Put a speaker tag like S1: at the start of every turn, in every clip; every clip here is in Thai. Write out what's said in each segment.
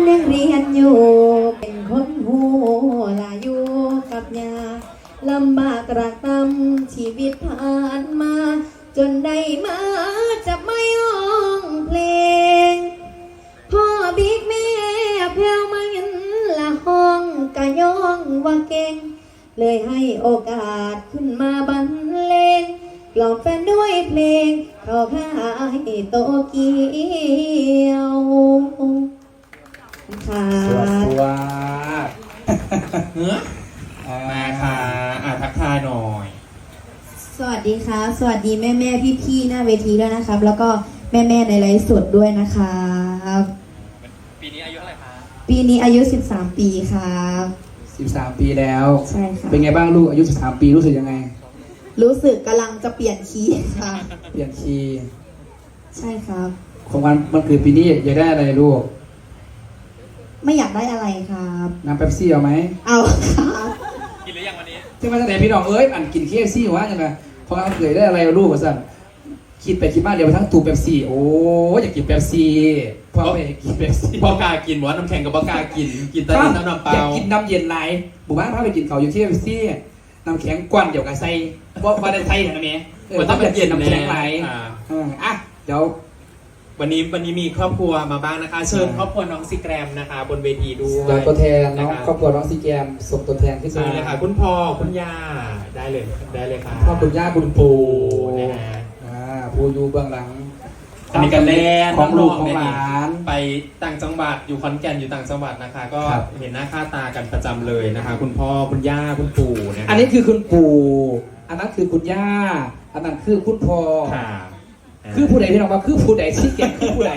S1: นยังเรียนอยู่ เป็นคนหูลาอยู่กับยาลำบากระตำชีวิตผ่านมา จนได้มาจับไม่ห้องเพลง พ่อบิ๊กแม่แพ้วมาเห็นละห้องกะย่องว่าเก่ง เลยให้โอกาสขึ้นมาบรรเลงกล่อมแฟนด้วยเพลงเขาพาให้โตเกียว ค่ะ
S2: สวัสดีว่า
S3: เฮ้ยมาค่ะอะทักทายหน่อย
S1: สวัสดีค่ะ สวัสดีแม่แม่พี่พี่ๆหน้าเวทีด้วยนะครับ แล้วก็แม่แม่ๆในไลฟ์สดด้วยนะครับ
S3: ปีนี้อายุเท่าไหร่คะ
S1: ปีนี้อายุ 13 ปีครับ
S2: 13 ปีแล้ว
S1: ใช่ค่ะ
S2: เป็นไงบ้างลูกอายุ 13 ปีรู้สึกยังไง
S1: รู้สึกกำลังจะเปลี่ยนคีย์ค่ะ
S2: เปลี่ยนคีย์
S1: ใช่ครับ
S2: ของวันมันคือปีนี้อยากได้อะไรลูก
S1: ไม่อยากได้อะไรครับ
S2: น้ำเป๊ปซี่เอาไหม
S1: เอาครับ
S3: กินหรือยังวันนี้
S2: ที่มาตั้งแต่พี่น้องเอ้ยอันกินเคฟซี่ว่าจังไงพอเอาเคยได้อะไรลูกวะสั่นคิดไปคิดมาเดี๋ยวไปทั้งตูเป๊ปซี่โอ้ยอยากกินเป๊ปซี่พอไปกินเป๊ปซี่
S3: บอกล้ากินบอกว่าน้ำแข็งกับบอกล้ากิน กินแต่น้ำน้ำเป
S2: อยา
S3: ล่าก
S2: กินน้ำเย็นไหลหมู่บ้านพาไปกินเขาอยู่ที่เป๊ปซี่น้ำแข็งกวนเดี๋ยวกับไส้ว่าว่าได้ไส้เห็นไหมเออ
S3: มันต้องเป็นเย็น
S2: น้ำแข็งไหล
S3: อ่า
S2: เอออะเดี๋ยว
S3: วันนี้วันนี้มีครอบครัวมาบ้างนะคะ เชิญครอบครัวน้องซิแกรมนะคะ บนเวทีด้ว
S2: เดี๋ยวยตัวแทนน้องะะครอบครัวน้องซีแกมส่งตัวแทนที่
S3: ใช่เลยค่ะ คุณพ่อคุณย่าได้เลยได้เลยค่ะ
S2: พ่อคุณย่าคุณปู่
S3: นะฮะ
S2: อ่าผู้อยู่เบื้องหลัง
S3: อันนี้กันแล่น
S2: ของลูก
S3: น้
S2: ของ
S3: ๆ
S2: หลาน
S3: ไปต่างจังหวัดอยู่ขอนแก่นอยู่ต่างจังหวัดนะคะ ก็
S2: ครับ
S3: เห็นหน้าค่าตากันประจำเลยนะคะ คุณพ่อคุณย่าคุณปู่นะคะ
S2: อันนี้คือคุณปู่ อันนั้นคือคุณย่า อันนั้นคือคุณพ่อ
S3: ค่ะ
S2: คือผู้ใดพี่น้องว่าคือผู้ใดที่แกคือผู้ใด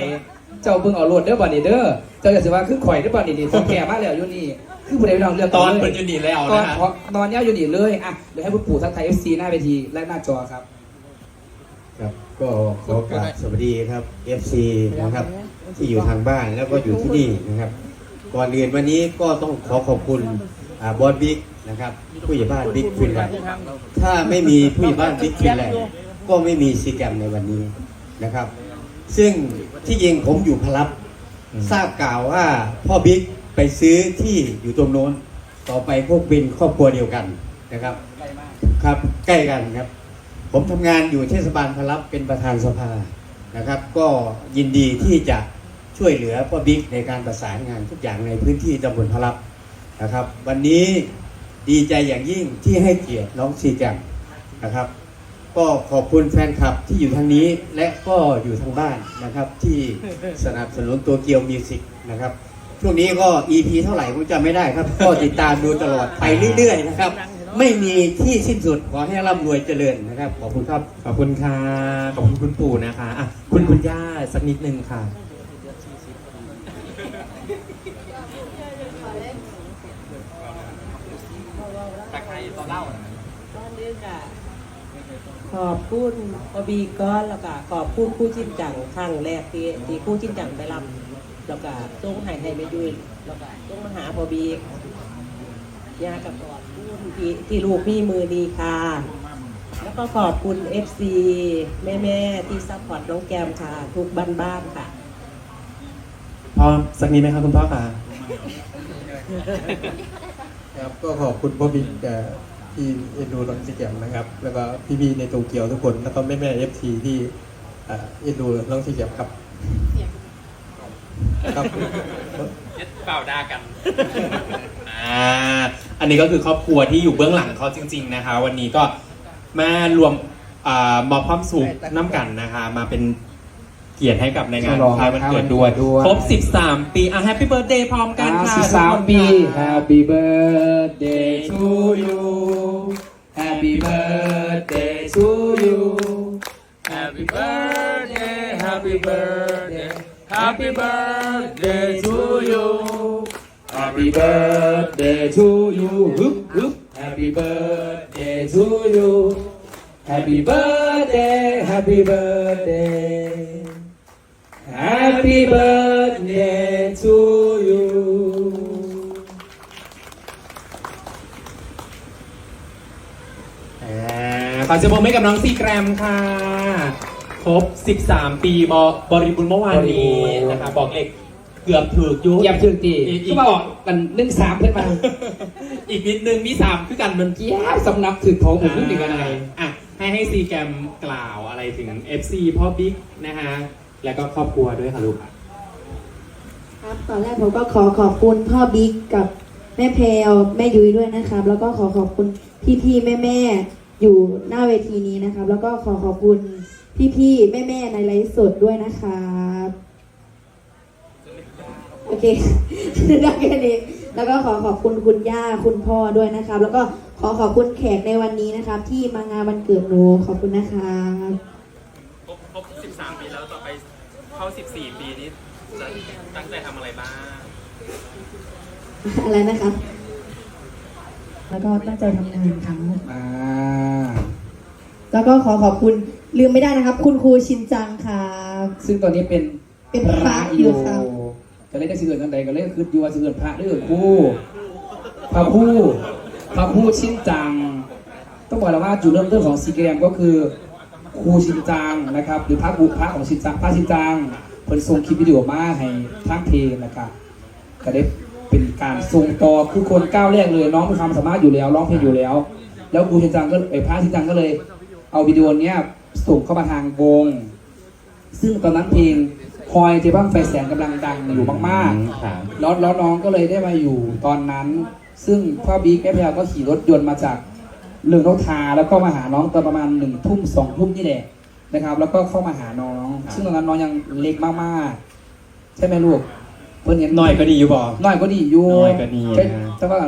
S2: เจ้าเบิ่งเอาโลดเด้อบัดนี้เด้อเจ้าอย่าสิว่าคือข่อยเด้อบัดนี้นี่ต้องแก่มาแล้วอยู่นี่คือผู้ใดพี่น้องเลือก
S3: ตอน
S2: เล
S3: เป็
S2: ย
S3: นยูนิแล้ว
S2: ตอน
S3: นะ
S2: ขอตอนเนี้ยอยู่นี่เลยอะเดี๋ยวให้คุณปู่ทักทาย FC หน้าเวทีและหน้าจอครับ
S4: ครับก็ขอกราบสวัสดีครับ FC นะครับ ที่อยู่ทางบ้านแล้วก็อยู่ที่นี่นะครับ ก่อนเรียนวันนี้ก็ต้องขอขอบคุณอ่าบอสบิ๊กนะครับผู้ใหญ่บ้านบิ๊กฟินแลนด์ถ้าไม่มีผู้ใหญ่บ้านบิ๊กฟินแลนด์ ก็ไม่มีซีแกรมในวันนี้นะครับ ซึ่งที่จริงผมอยู่พลับ ทราบข่าวว่าพ่อบิ๊กไปซื้อที่อยู่ตรงโน้น ต่อไปพวกเป็นครอบครัวเดียวกันนะครับครับใกล้กันครับ ผมทำงานอยู่เทศบาลพลับเป็นประธานสภานะครับ ก็ยินดีที่จะช่วยเหลือพ่อบิ๊กในการประสานงานทุกอย่างในพื้นที่ตำบลพลับนะครับ วันนี้ดีใจอย่างยิ่งที่ให้เกียรติน้องซีแกมนะครับ ก็ขอบคุณแฟนคลับที่อยู่ทางนี้และก็อยู่ทางบ้านนะครับ ที่สนับสนุนตัวเกียวมิวสิกนะครับช่วงนี้ก็ EP เท่าไหร่ผมจำไม่ได้ครับ ก็ติดตามดูตลอดไปเรื่อยๆนะครับ ไม่มีที่สิ้นสุดขอให้ร่ำรวยเจริญนะครับ ขอบคุณครับ
S3: ขอบคุณค่ะขอบคุณคุณปู่นะคะอะคุณคุณย่าสักนิดนึงค่ะ
S5: ขอบคุณพอบีก้อนแล้วก็ขอบคุณคู่จิ้นจังครั้งแรกที่ที่คู่จิ้นจังไปรำแล้วก็ต้องใหายให้ไปด้วยแล้วก็ต้องมาหาพอบียากับขอบคุณที่ที่ลูกมีมือดีค่ะแล้วก็ขอบคุณ FC แม่แม่ๆที่ซัพพอร์ตน้องแกมค่ะ ทุกบ้านบ้านๆค่ะ
S3: พ่อสักนิดไหมครับคุณพ่อค่ะ
S6: ครับก็ขอบคุณพ่อบิ๊กเอ่อ ที่เอ็นดูน้องซิแกมนะครับ แล้วก็พี่ๆในโตเกียวทุกคนแล้วก็แม่แม่เอฟซีที่เอ่อเอ็นดูน้องซิแกมครับครับ
S3: เปล่าด่ากันอ่าอันนี้ก็คือครอบครัวที่อยู่เบื้องหลังเขาจริง ๆนะคะ วันนี้ก็มารวมอ่ามอบความสุขน้ำกันนะคะ มาเป็นเกียรติให้กับในงาน
S2: ฉลอง
S3: คล้ายวันเกิด
S2: วันเกิด
S3: ด้วย
S2: ด้วย
S3: ครบ 13 ปี อะแฮปปี้เบิร์ดเดย์พร้อมกันค่ะ
S2: สิบสาม
S3: ทุกคน
S2: ปี
S3: ค่ะ
S2: Happy birthday to you Happy birthday to you Happy birthday Happy birthday Happy birthday to you Happy birthday to you ฮึบฮึบ Happy birthday to you Happy birthday Happy birthday Happy birthday to you
S3: อ่าขอเสียงปรบมือให้กับน้องซีแกรมค่ะ ครบ 13 ปีบบริบูรณ์เมื่อวานนี้นะคะบอกเลขเกือบถูกอยุ
S2: เหยียบถึงตี
S3: อีกอี
S2: ก็
S3: ก
S2: มาออกกันหนึ่งสามเพื่อนมา
S3: อีกนิดนึงมีสามคือกันมัน
S2: เกียบสำนักถึงท้องผมขึ้นอีกกันอะไร
S3: อะ ให้ให้ซีแกรมกล่าวอะไรถึง FC พ่อบิ๊กนะฮะ แล้วก็ครอบครัวด้วยค่ะลูกค่ะ
S1: ครับตอนแรกผมก็ขอขอบคุณพ่อบิ๊กกับแม่เพลวแม่ยุ้ยด้วยนะครับ แล้วก็ขอขอบคุณพี่ๆแม่ๆอยู่หน้าเวทีนี้นะครับ แล้วก็ขอขอบคุณพี่ๆแม่ๆในไลฟ์สดด้วยนะครับโอเคได้แค่นี้แล้วก็ขอขอบคุณคุณย่าคุณพ่อด้วยนะครับ แล้วก็ขอขอบคุณแขกในวันนี้นะครับ ที่มางานวันเกิดหนูขอบคุณนะครับ
S3: ครบครบ13ปีแล้วต่อไป เข้า 14 ปีนี้จะตั้งใจทำอะไรบ้าง
S1: อะไรนะครับแล้วก็ตั้งใจทำงานครับ
S2: อ่า
S1: แล้วก็ขอขอบคุณลืมไม่ได้นะครับ คุณครูชินจังครับ
S2: ซึ่งตอนนี้เป็น
S1: เป็นพระอยู่ครับ
S2: ก็เลยได้ชื่อเอินกันใดก็เลยคืออยู่ว่าชื่อเอินพระหรือเอินผู้พระผู้พระผู้ชินจัง ต้องบอกแล้วว่าจุดเริ่มต้นของซีเกมก็คือ ครูชินจังนะครับหรือพระบุพระของชินจังพระชินจังเพิ่นส่งคลิปวิดีโอมาให้ทางเพลงนะครับก็ได้เป็นการส่งต่อคือคนก้าวแรกเลยน้องมีความสามารถอยู่แล้วร้องเพลงอยู่แล้ว แล้วครูชินจังก็ไอ้ยพระชินจังก็เลย เอาวิดีโอเนี้ยส่งเข้ามาทางวง ซึ่งตอนนั้นเพลงคอยเทบ้างไฟแสนกำลังดังอยู่มากๆ
S3: ครับ
S2: แล้วแล้วน้องก็เลยได้มาอยู่ตอนนั้น ซึ่งพ่อบิ๊กแอฟยาก็ขี่รถยนต์มาจาก เรืองนกทาแล้วก็มาหาน้องตอนประมาณหนึ่งทุ่มสองทุ่มนี่แหละนะครับ แล้วก็เข้ามาหาน้อง ซึ่งตอนนั้นน้องยังเล็กมากๆ ใช่ไหมลูกเพื่อนเห็น
S3: หน่อยก็ดีอยู่บ่
S2: น้อยก็ดีอยู่
S3: น้อยก็ดีนะ
S2: ใช่แต่ว่า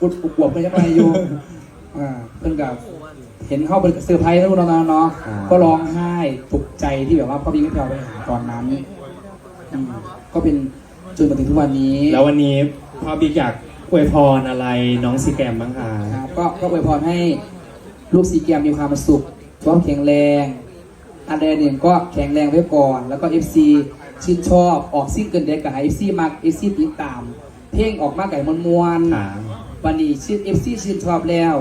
S2: กุดกุดบวบเพื่อนจะไปอยู่อ่าเพื่อนกับเห็นเข้าเป็นเซอร์ไพรส์แล้วน้องๆเนาะก็ร้องไห้ตกใจที่แบบว่าพ่อบิ๊กแอฟยาไปหาตอนนั้นอืมก็เป็นจนมาถึงทุกวันนี้
S3: แล้ววันนี้พ่อบิ๊กอยาก อวยพรอะไรน้องซีแกรมบ้างคะ
S2: ครับก็ก็อวยพรให้ลูกสีเกมมีความสุขพร้อมแข็งแรงอันใดหนึ่งก็แข็งแรงไว้ก่อน แล้วก็ FC ชื่นชอบออกซิ่งเกินเด็กกับ FC มาก FC ติดตาม เพลงออกมาไก่มวลมวลๆ
S3: ค่ะ
S2: วันนี้ชื่อ FC ชื่นชอบแล้ว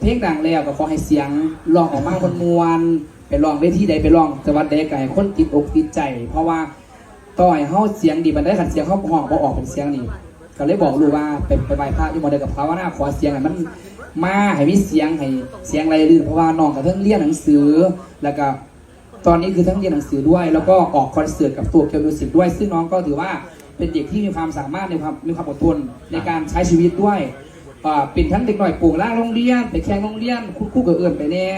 S2: เพลงดังแล้วก็ขอให้เสียงลองออกมามวลมวลๆไปลองเวทีใดไปลองจังหวัดใดไก่คนติดอกติดใจ เพราะว่าต่อยเฮาเสียงดีมันได้ขันเสียงเขาห้องบ่ออกเป็นเสียงนี่ ก็เลยบอกลูกว่าไปไปไหว้พระที่มอเดกับเขาว่าน่าขอเสียงให้มันมาให้มีเสียงให้เสียงอะไรลื่นเพราะว่าน้องกับทั้งเรียนหนังสือแล้วก็ตอนนี้คือทั้งเรียนหนังสือด้วย แล้วก็ออกคอนเสิร์ตกับตัวเกียวมิวสิกด้วย ซึ่งน้องก็ถือว่าเป็นเด็กที่มีความสามารถในความมีความอดทนในการใช้ชีวิตด้วยเป็นทั้งเด็กหน่อยปลูกล่างโรงเรียนไปแข่งโรงเรียนคู่คู่กับเอื่นไปแน่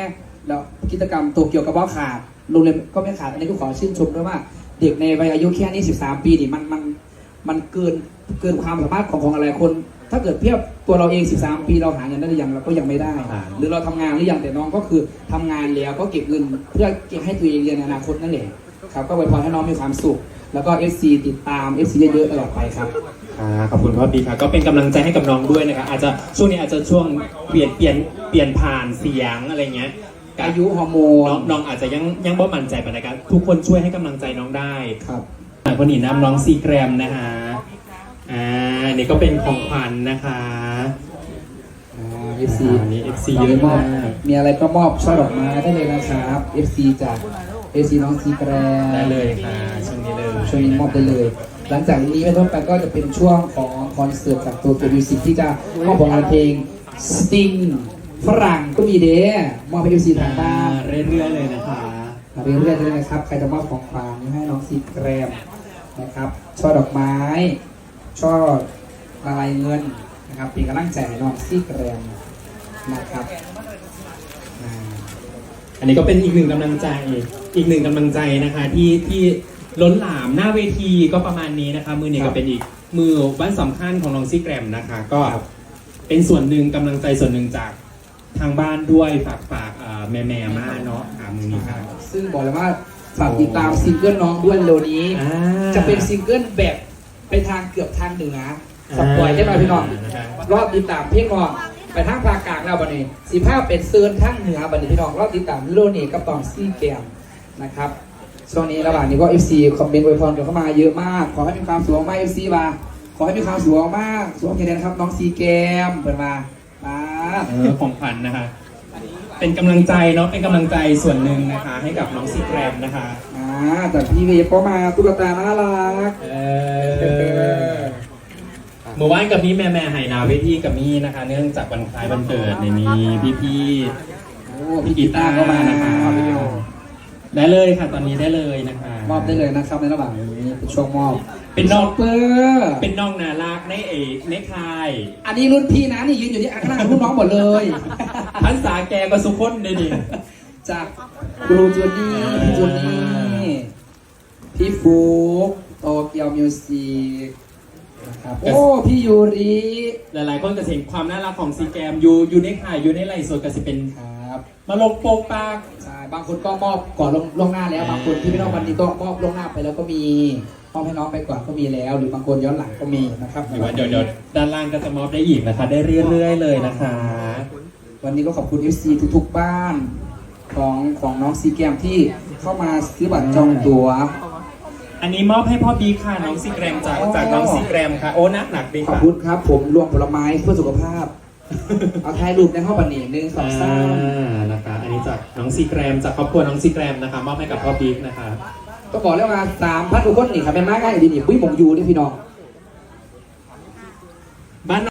S2: แล้วกิจกรรมตัวเกียวกับว่าขาดโรงเรียนก็ไม่ขาดอันนี้ก็ขอชื่นชมด้วยว่า เด็กในวัยอายุแค่นี้ 13 ปีนี่มันมันมันเกิน เกินความสามารถของของหลายคน ถ้าเกิดเทียบตัวเราเอง 13 ปีเราหาเงินได้หรือยังเราก็ยังไม่ได้
S3: อ่า
S2: หรือเราทำงานหรือยังแต่น้องก็คือทำงานแล้วก็เก็บเงินเพื่อเก็บให้ตัวเองเรียนในอนาคตนั่นแหละครับก็ไว้พรให้น้องมีความสุข แล้วก็ FC ติดตาม FC เยอะๆตลอดไปครับ
S3: ค่ะขอบคุณพ่อบิ๊กค่ะก็เป็นกำลังใจให้กับน้องด้วยนะคะอาจจะช่วงนี้อาจจะช่วงเปลี่ยนเปลี่ยนเปลี่ยนผ่านเสียงอะไรเงี้ย
S2: อายุฮอร์โม
S3: น้อง
S2: น
S3: น้องอาจจะยังยังบ่มั่นใจปานใดครับทุกคนช่วยให้กำลังใจน้องได้
S2: ครับ
S3: คนนี้นำน้องซีแกรมนะฮะ อ่านี่ก็เป็นของขวัญนะคะ
S2: อ่า FC
S3: อันนี้ FC เยอะมาก
S2: มีอะไรก็มอบช่อดอกไม้ได้เลยนะครับ FC จาก FC น้องซีแกรม
S3: ได้เลยค่ะช่วงนี้เลย
S2: ช่วงนี้มอบได้เลย หลังจากนี้เป็นต้นไปก็จะเป็นช่วงของคอนเสิร์ตจากตัวเกียวมิวสิกที่จะมอบผลงานเพลงสติงฝรั่งก็มีเด้มอบให้ FC ทางบ้าน
S3: เรื่อยๆเลยนะคะ
S2: มาเรื่อยๆเลยนะครับ ใครจะมอบของขวัญให้น้องซีแกรมนะครับช่อดอกไม้ ช่อละลายเงินนะครับเป็นกำลังใจให้น้องซีแกรมนะครับอ่า
S3: อันนี้ก็เป็นอีกหนึ่งกำลังใจ อีกหนึ่งกำลังใจนะคะที่ที่ล้นหลามหน้าเวทีก็ประมาณนี้นะคะ มือนี้
S2: ครั
S3: ก็
S2: บ
S3: เป็นอีกมือวันสำคัญของน้องซีแกรมนะคะ ก็เป็นส่วนหนึ่งกำลังใจส่วนหนึ่งจากทางบ้านด้วยฝากฝากแม่แม่ๆมาเนาะอ่ามือนี้ค่ะ
S2: ซึ่งบอกเลยว่าฝากติดตามซิงเกิลน้องด้วยเร็วนี้
S3: อ่า
S2: จะเป็นซิงเกิลแบบ ไปทางเกือบทางเหนือสปอยได้ไหมพี่น้อง
S3: นะคะ
S2: รอบติดตามเพลงก่อนไปทางภาคกลางแล้วบันนี้สิภาพเป็นเซิร์นทางเหนือบันนี้พี่น้องรอบติดตามโลนี่กับตองซี่แกมนะครับช่วงนี้ระหว่างนี้ก็ FC คอมเมนต์อวยพรกันเข้ามาเยอะมาก ขอให้มีความสุขมาก FC มาขอให้มีความสุขมากสุขภาพแข็งแรงนะครับน้องซีแกมเปิดมามา
S3: เออของขวัญนะคะ เป็นกำลังใจเนาะเป็นกำลังใจส่วนหนึ่งนะคะ ให้กับน้องซีแกรมนะคะ
S2: อ่าจากพี่เวฟก็มาตุ๊กตาน่ารัก
S3: เออเมื่อวานกับพี่แม่แม่ไหนาเวทีกับมี่นะคะ เนื่องจากวันคล้ายวันเกิดในนี้พี่พี่
S2: โอ้พี่กีตาร์ก็มานะคะ
S3: ๆได้เลยค่ะตอนนี้ได้เลยนะคะ
S2: มอบได้เลยนะครับในระหว่างนี้เป็นช่วงมอบ
S3: เป็นน้อง
S2: เปอร์
S3: เป็นน้องนารักในเอกในคาย
S2: อันนี้รุ่นพี่นะนี่ยืนอยู่ที่ข้างหน้ารุ่นน้องหมดเลย
S3: พันษาแกก็สุขคนเลยดิ
S2: จากครูจูนี่พี่จูนี่พี่ฟุกโตเกียวมิวสิกนะครับโอ้พี่ยูริ
S3: หลายๆคนจะเห็นความน่ารักของซีแกมอยู่อยู่ในข่ายอยู่ในไลฟ์สดก็จะเป็น
S2: ครับ
S3: มาลงโปกปาก
S2: ใช่ บางคนก็มอบก่อนลงล่วงหน้าแล้ว บางคนที่ไม่ต้องวันนี้ก็มอบล่วงหน้าไปแล้วก็มีมอบให้น้องไปก่อนก็มีแล้ว หรือบางคนย้อนหลังก็มีนะครับ
S3: หรือว่าเดี๋ยวเดี๋ยวด้านล่างก็จะมอบได้อีกนะคะ ได้เรื่อยๆเลยนะคะ
S2: วันนี้ก็ขอบคุณ FC ทุกๆบ้านของของน้องซีแกมที่เข้ามาซื้อบัตรจองตั๋ว
S3: อันนี้มอบให้พ่อบีค่ะน้องซีแกรมจาก
S2: อ๋อ
S3: จากน้องซีแกรมค่ะโอ้หนักหนักดี
S2: ขอบ
S3: ค่ะ
S2: คุณครับ ผมรวมผลไม้เพื่อสุขภาพ เอาถ่ายรูปในห้องบันนี้หนึ่งสองสาม
S3: นะคะอันนี้จากน้องซีแกรมจากครอบครัวน้องซีแกรมนะคะมอบให้กับพ่อบีนะคะ
S2: ก็บอกแล้วว่าสามพันกว่าคนนี่ครับเป็นมากง่ายดีนี่ปุ้ยหมงยูนี่พี่น้อง
S3: บ้าน